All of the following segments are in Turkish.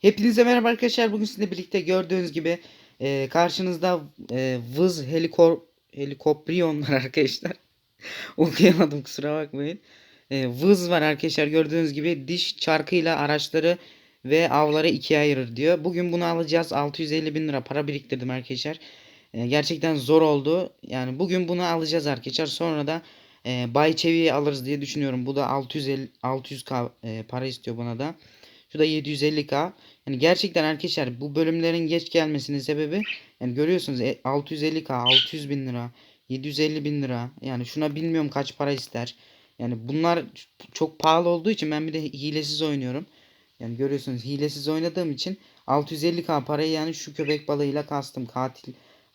Hepinize merhaba arkadaşlar. Bugün sizinle birlikte gördüğünüz gibi e, karşınızda e, Vız helikor helikopriyon arkadaşlar. Okuyamadım kusura bakmayın. E, Vız var arkadaşlar gördüğünüz gibi diş çarkıyla araçları ve avları ikiye ayırır diyor. Bugün bunu alacağız. 650 bin lira para biriktirdim arkadaşlar. E, gerçekten zor oldu. Yani bugün bunu alacağız arkadaşlar. Sonra da e, Bay Çevi'yi alırız diye düşünüyorum. Bu da 650 600k e, para istiyor buna da. Şu da 750k. Yani gerçekten arkadaşlar bu bölümlerin geç gelmesinin sebebi yani görüyorsunuz e, 650k 600 bin lira 750 bin lira yani şuna bilmiyorum kaç para ister. Yani bunlar çok pahalı olduğu için ben bir de hilesiz oynuyorum. Yani görüyorsunuz hilesiz oynadığım için 650k parayı yani şu köpek balığıyla kastım katil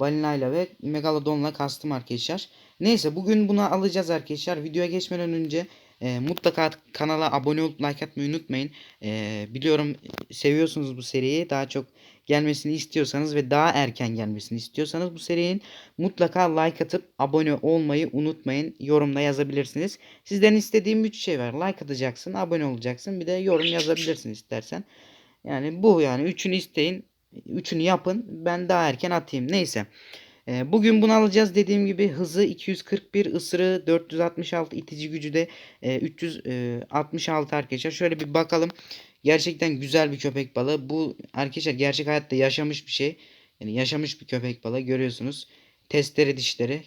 balinayla ve megalodonla kastım arkadaşlar. Neyse bugün bunu alacağız arkadaşlar. Videoya geçmeden önce e, mutlaka kanala abone olup like atmayı unutmayın. E, biliyorum seviyorsunuz bu seriyi. Daha çok gelmesini istiyorsanız ve daha erken gelmesini istiyorsanız bu serinin mutlaka like atıp abone olmayı unutmayın. Yorumda yazabilirsiniz. Sizden istediğim 3 şey var. Like atacaksın, abone olacaksın. Bir de yorum yazabilirsin istersen. Yani bu yani üçünü isteyin. Üçünü yapın. Ben daha erken atayım. Neyse. E, bugün bunu alacağız dediğim gibi hızı 241 ısırığı 466 itici gücü de e, 366 arkadaşlar. Şöyle bir bakalım. Gerçekten güzel bir köpek balığı. Bu arkadaşlar gerçek hayatta yaşamış bir şey. Yani yaşamış bir köpek balığı görüyorsunuz. Testleri dişleri.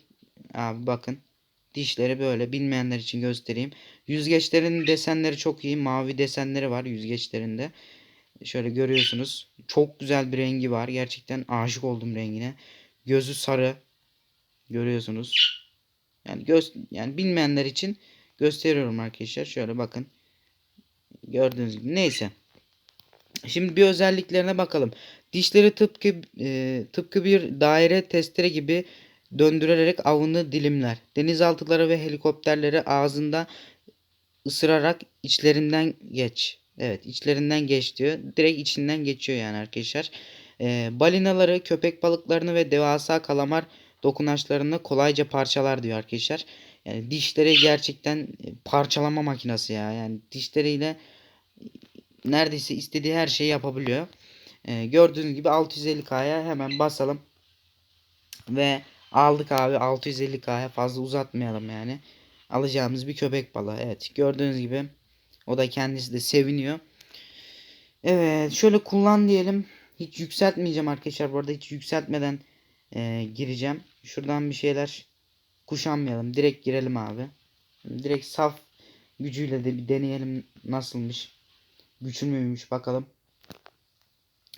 Abi bakın. Dişleri böyle bilmeyenler için göstereyim. Yüzgeçlerin desenleri çok iyi. Mavi desenleri var yüzgeçlerinde. Şöyle görüyorsunuz. Çok güzel bir rengi var. Gerçekten aşık oldum rengine. Gözü sarı. Görüyorsunuz. Yani göz yani bilmeyenler için gösteriyorum arkadaşlar. Şöyle bakın. Gördüğünüz gibi. Neyse. Şimdi bir özelliklerine bakalım. Dişleri tıpkı e, tıpkı bir daire testere gibi döndürerek avını dilimler. Denizaltıları ve helikopterleri ağzında ısırarak içlerinden geç. Evet içlerinden geç diyor. Direkt içinden geçiyor yani arkadaşlar. E, balinaları, köpek balıklarını ve devasa kalamar dokunaçlarını kolayca parçalar diyor arkadaşlar. Yani dişleri gerçekten parçalama makinesi ya. Yani dişleriyle neredeyse istediği her şeyi yapabiliyor. E, gördüğünüz gibi 650K'ya hemen basalım. Ve aldık abi 650K'ya fazla uzatmayalım yani. Alacağımız bir köpek balığı. Evet gördüğünüz gibi o da kendisi de seviniyor. Evet şöyle kullan diyelim. Hiç yükseltmeyeceğim arkadaşlar. Bu arada hiç yükseltmeden e, gireceğim. Şuradan bir şeyler kuşanmayalım. Direkt girelim abi. Direkt saf gücüyle de bir deneyelim nasılmış. Güçlü müymüş bakalım.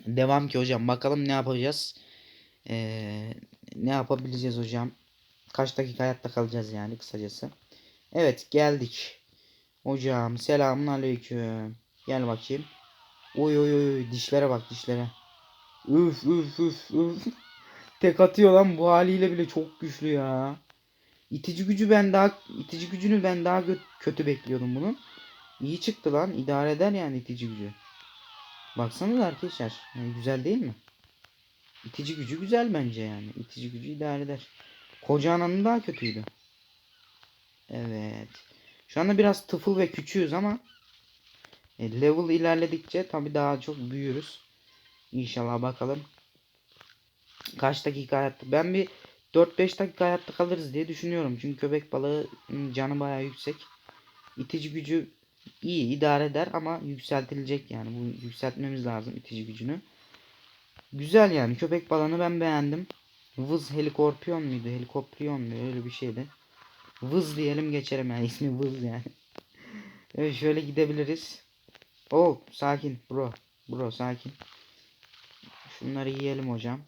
Devam ki hocam. Bakalım ne yapacağız. Ee, ne yapabileceğiz hocam. Kaç dakika hayatta kalacağız yani kısacası. Evet geldik. Hocam selamun aleyküm. Gel bakayım. Oy oy oy dişlere bak dişlere. Üf üf üf üf. Tek atıyor lan bu haliyle bile çok güçlü ya. İtici gücü ben daha itici gücünü ben daha kötü bekliyordum bunun. İyi çıktı lan. idare eder yani itici gücü. Baksanıza arkadaşlar. Yani güzel değil mi? İtici gücü güzel bence yani. İtici gücü idare eder. Koca ananın daha kötüydü. Evet. Şu anda biraz tıfıl ve küçüğüz ama e, level ilerledikçe tabii daha çok büyürüz. İnşallah bakalım. Kaç dakika hayatta? Ben bir 4-5 dakika hayatta kalırız diye düşünüyorum. Çünkü köpek balığı canı bayağı yüksek. İtici gücü iyi idare eder ama yükseltilecek yani. Bu yükseltmemiz lazım itici gücünü. Güzel yani köpek balığını ben beğendim. Vız helikorpiyon muydu? Helikopriyon mu? Öyle bir şeydi. Vız diyelim geçelim yani ismi Vız yani. evet şöyle gidebiliriz. Oh sakin bro. Bro sakin. Şunları yiyelim hocam.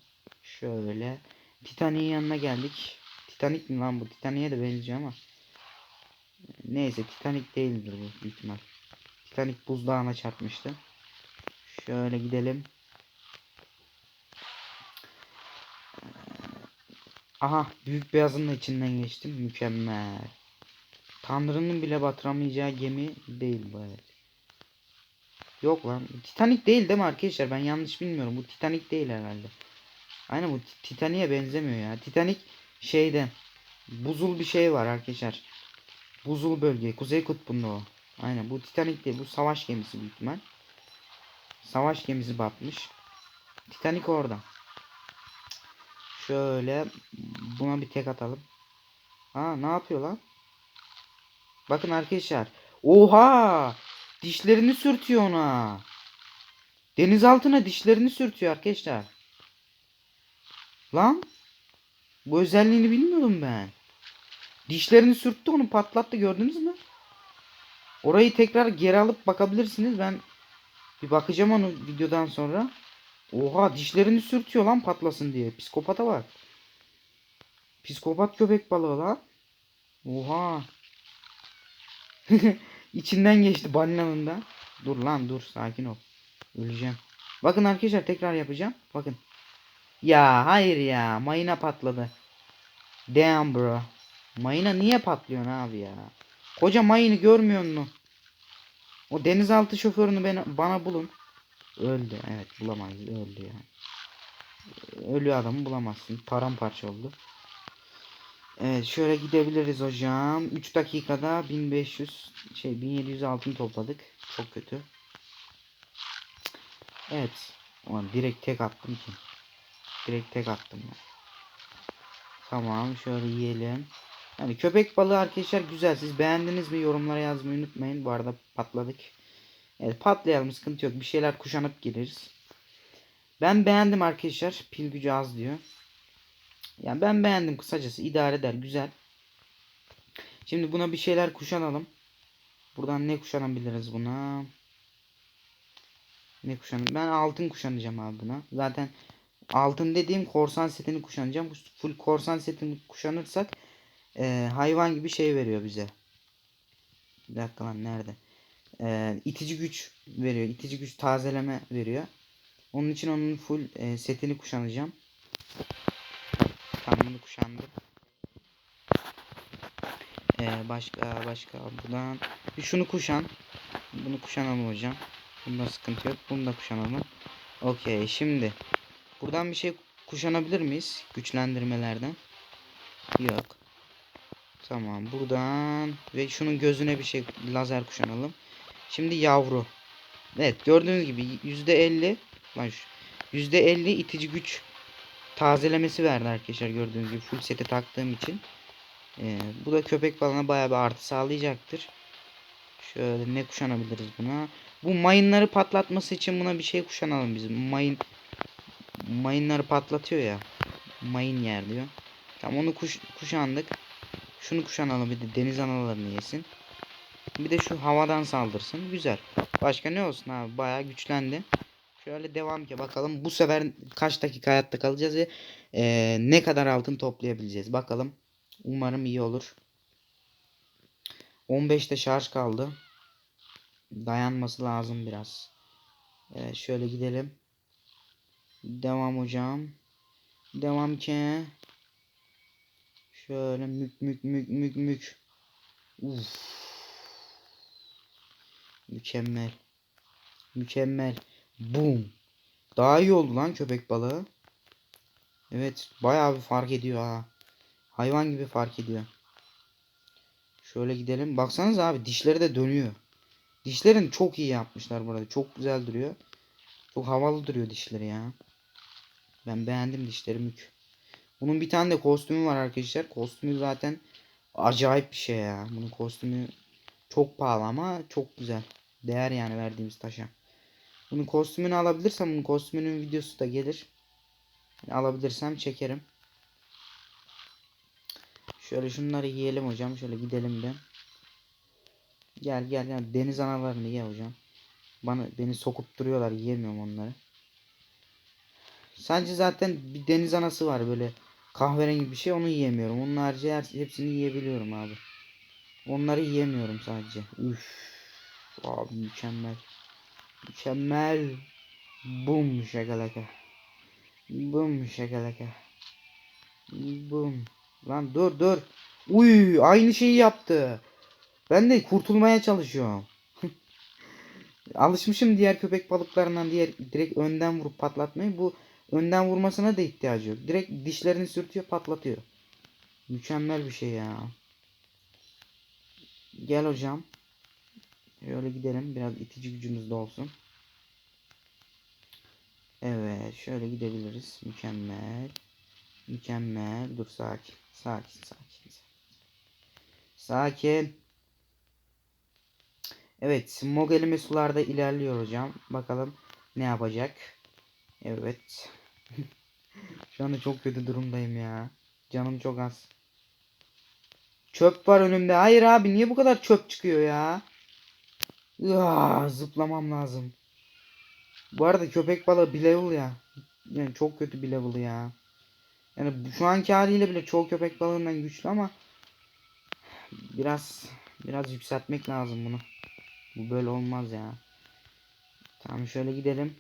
Şöyle. Titanic'in yanına geldik. Titanic mi lan bu? Titanic'e de benziyor ama. Neyse Titanic değildir bu büyük ihtimal. Titanic buzdağına çarpmıştı. Şöyle gidelim. Aha büyük beyazın da içinden geçtim. Mükemmel. Tanrı'nın bile batıramayacağı gemi değil bu evet. Yok lan. Titanic değil değil mi arkadaşlar? Ben yanlış bilmiyorum. Bu Titanic değil herhalde. Aynen bu Titanic'e benzemiyor ya. Titanic şeyde buzul bir şey var arkadaşlar. Buzul bölge. Kuzey kutbunda o. Aynen bu Titanic değil. Bu savaş gemisi büyük ihtimal. Savaş gemisi batmış. Titanic orada. Şöyle buna bir tek atalım. Ha ne yapıyor lan? Bakın arkadaşlar. Oha! Dişlerini sürtüyor ona. Deniz altına dişlerini sürtüyor arkadaşlar. Lan. Bu özelliğini bilmiyordum ben. Dişlerini sürttü onu patlattı gördünüz mü? Orayı tekrar geri alıp bakabilirsiniz. Ben bir bakacağım onu videodan sonra. Oha dişlerini sürtüyor lan patlasın diye. Psikopata bak. Psikopat köpek balığı lan. Oha. İçinden geçti balinanın da. Dur lan dur sakin ol. Öleceğim. Bakın arkadaşlar tekrar yapacağım. Bakın. Ya hayır ya. Mayına patladı. Damn bro. Mayına niye patlıyorsun abi ya? Koca mayını görmüyor musun? O denizaltı şoförünü bana, bana bulun. Öldü. Evet bulamayız. Öldü ya. Ölü adamı bulamazsın. Paramparça oldu. Evet şöyle gidebiliriz hocam. 3 dakikada 1500 şey 1700 altın topladık. Çok kötü. Evet. Ulan direkt tek attım ki. Direkt tek attım ya. Tamam şöyle yiyelim. Yani köpek balığı arkadaşlar güzel. Siz beğendiniz mi? Yorumlara yazmayı unutmayın. Bu arada patladık. Evet patlayalım sıkıntı yok. Bir şeyler kuşanıp gireriz. Ben beğendim arkadaşlar. Pil gücü az diyor. Yani ben beğendim kısacası. idare eder. Güzel. Şimdi buna bir şeyler kuşanalım. Buradan ne kuşanabiliriz buna? Ne kuşanım? Ben altın kuşanacağım abi buna. Zaten altın dediğim korsan setini kuşanacağım. Full korsan setini kuşanırsak e, hayvan gibi şey veriyor bize. Bir dakika lan nerede? E, itici güç veriyor. İtici güç tazeleme veriyor. Onun için onun full e, setini kuşanacağım. Bunu kuşandım. E, başka başka buradan bir şunu kuşan. Bunu kuşanalım hocam. Bunda sıkıntı yok. Bunu da kuşanalım. Okey şimdi buradan bir şey kuşanabilir miyiz? Güçlendirmelerden. Yok. Tamam buradan ve şunun gözüne bir şey lazer kuşanalım. Şimdi yavru. Evet gördüğünüz gibi %50 lan şu %50 itici güç tazelemesi verdi arkadaşlar gördüğünüz gibi full seti taktığım için. Ee, bu da köpek balığına bayağı bir artı sağlayacaktır. Şöyle ne kuşanabiliriz buna? Bu mayınları patlatması için buna bir şey kuşanalım biz. Mayın mayınları patlatıyor ya. Mayın yer diyor. Tamam onu kuş, kuşandık. Şunu kuşanalım bir de deniz analarını yesin. Bir de şu havadan saldırsın. Güzel. Başka ne olsun abi? Bayağı güçlendi. Şöyle devam ki bakalım bu sefer kaç dakika hayatta kalacağız ve e, ne kadar altın toplayabileceğiz. Bakalım. Umarım iyi olur. 15'te şarj kaldı. Dayanması lazım biraz. Evet şöyle gidelim. Devam hocam. Devam ki. Şöyle mük mük mük mük mük. Uf. Mükemmel. Mükemmel. Boom. Daha iyi oldu lan köpek balığı. Evet bayağı bir fark ediyor ha. Hayvan gibi fark ediyor. Şöyle gidelim. Baksanız abi dişleri de dönüyor. Dişlerini çok iyi yapmışlar burada. Çok güzel duruyor. Çok havalı duruyor dişleri ya. Ben beğendim dişleri mük. Bunun bir tane de kostümü var arkadaşlar. Kostümü zaten acayip bir şey ya. Bunun kostümü çok pahalı ama çok güzel. Değer yani verdiğimiz taşa. Bunun kostümünü alabilirsem bunun kostümünün videosu da gelir. Alabilirsem çekerim. Şöyle şunları yiyelim hocam. Şöyle gidelim de. Gel gel gel. Deniz analarını ye hocam. Bana beni sokup duruyorlar. Yiyemiyorum onları. Sadece zaten bir deniz anası var böyle kahverengi bir şey onu yiyemiyorum. Onun harici her, hepsini yiyebiliyorum abi. Onları yiyemiyorum sadece. Üf. Abi mükemmel. Mükemmel. Bum şakalaka. Bum şakalaka. Bum. Lan dur dur. Uy aynı şeyi yaptı. Ben de kurtulmaya çalışıyorum. Alışmışım diğer köpek balıklarından diğer direkt önden vurup patlatmayı. Bu önden vurmasına da ihtiyacı yok. Direkt dişlerini sürtüyor patlatıyor. Mükemmel bir şey ya. Gel hocam. Şöyle gidelim. Biraz itici gücümüz de olsun. Evet şöyle gidebiliriz. Mükemmel. Mükemmel. Dur sakin. Sakin sakin. Sakin. Evet. Smog elime sularda ilerliyor hocam. Bakalım ne yapacak. Evet. Şu anda çok kötü durumdayım ya. Canım çok az. Çöp var önümde. Hayır abi niye bu kadar çöp çıkıyor ya? Zıplamam lazım. Bu arada köpek balığı bir level ya. Yani çok kötü bir level ya. Yani şu anki haliyle bile çoğu köpek balığından güçlü ama biraz biraz yükseltmek lazım bunu. Bu böyle olmaz ya. Tamam şöyle gidelim.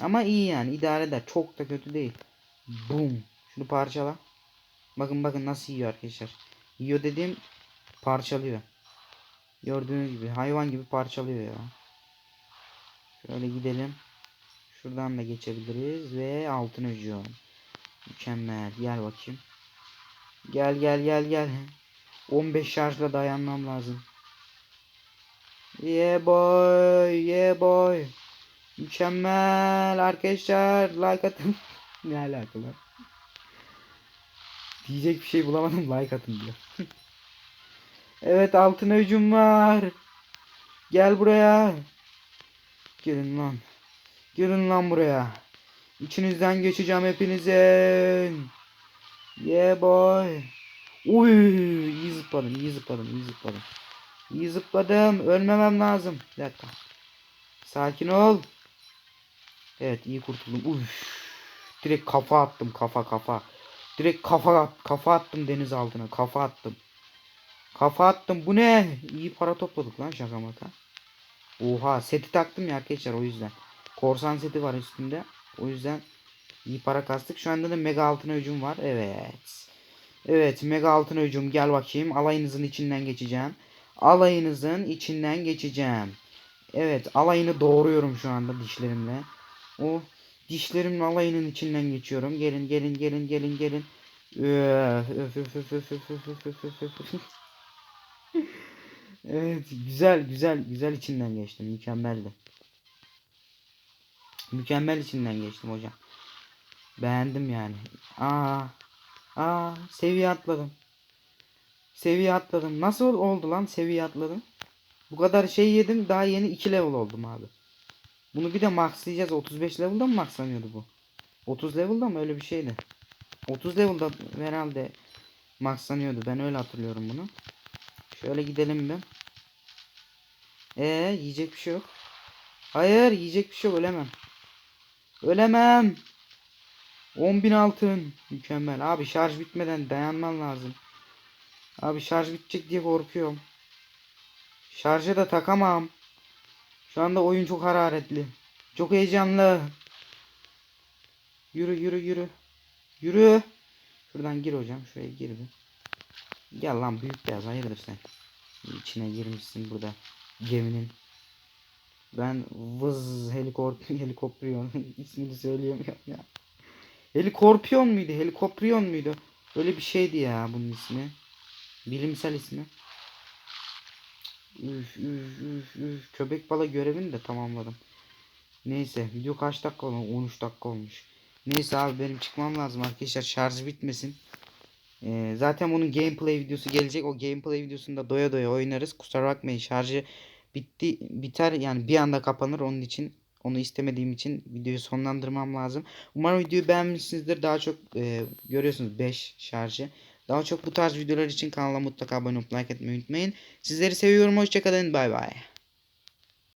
Ama iyi yani idare eder. Çok da kötü değil. Boom. Şunu parçala. Bakın bakın nasıl yiyor arkadaşlar. Yiyor dediğim parçalıyor. Gördüğünüz gibi hayvan gibi parçalıyor ya. Şöyle gidelim. Şuradan da geçebiliriz ve altın hücum. Mükemmel. Gel bakayım. Gel gel gel gel. 15 şarjla dayanmam lazım. Yeah boy, yeah boy. Mükemmel arkadaşlar. Like atın. ne alaka lan? Diyecek bir şey bulamadım. Like atın diyor. Evet altın hücum var. Gel buraya. Gelin lan. Gelin lan buraya. İçinizden geçeceğim hepinizin. Yeah boy. Uy, iyi zıpladım, iyi zıpladım, iyi zıpladım. İyi zıpladım. Ölmemem lazım. Bir dakika. Sakin ol. Evet, iyi kurtuldum. Uy. Direkt kafa attım, kafa kafa. Direkt kafa kafa attım deniz altına. Kafa attım. Kafa attım. Bu ne? İyi para topladık lan şaka maka. Oha seti taktım ya arkadaşlar o yüzden. Korsan seti var üstünde. O yüzden iyi para kastık. Şu anda da mega altına hücum var. Evet. Evet mega altına hücum gel bakayım. Alayınızın içinden geçeceğim. Alayınızın içinden geçeceğim. Evet alayını doğruyorum şu anda dişlerimle. O dişlerimle alayının içinden geçiyorum. Gelin gelin gelin gelin gelin. Öf, öf, öf, öf, öf, öf, öf, öf, öf. Evet güzel güzel güzel içinden geçtim mükemmeldi. Mükemmel içinden geçtim hocam. Beğendim yani. Aa, aa seviye atladım. Seviye atladım. Nasıl ol- oldu lan seviye atladım? Bu kadar şey yedim daha yeni 2 level oldum abi. Bunu bir de maxlayacağız. 35 level'da mı maxlanıyordu bu? 30 level'da mı öyle bir şeydi? 30 level'da herhalde maxlanıyordu. Ben öyle hatırlıyorum bunu. Şöyle gidelim bir. Ee yiyecek bir şey yok. Hayır yiyecek bir şey yok ölemem. Ölemem. 10.000 altın. Mükemmel. Abi şarj bitmeden dayanman lazım. Abi şarj bitecek diye korkuyorum. Şarja da takamam. Şu anda oyun çok hararetli. Çok heyecanlı. Yürü yürü yürü. Yürü. Şuradan gir hocam. Şuraya gir bir. Gel lan büyük beyaz hayırdır sen. İçine girmişsin burada geminin. Ben vız helikopter helikoptriyon ismini söyleyemiyorum ya. Helikorpiyon muydu? Helikoptriyon muydu? Öyle bir şeydi ya bunun ismi. Bilimsel ismi. Üf üf üf üf. Köpek bala görevini de tamamladım. Neyse video kaç dakika olmuş? 13 dakika olmuş. Neyse abi benim çıkmam lazım arkadaşlar şarjı bitmesin. Ee, zaten bunun gameplay videosu gelecek. O gameplay videosunda doya doya oynarız. Kusura bakmayın şarjı bitti biter yani bir anda kapanır. Onun için onu istemediğim için videoyu sonlandırmam lazım. Umarım videoyu beğenmişsinizdir. Daha çok e, görüyorsunuz 5 şarjı. Daha çok bu tarz videolar için kanala mutlaka abone olup like etmeyi unutmayın. Sizleri seviyorum. Hoşçakalın. Bay bay.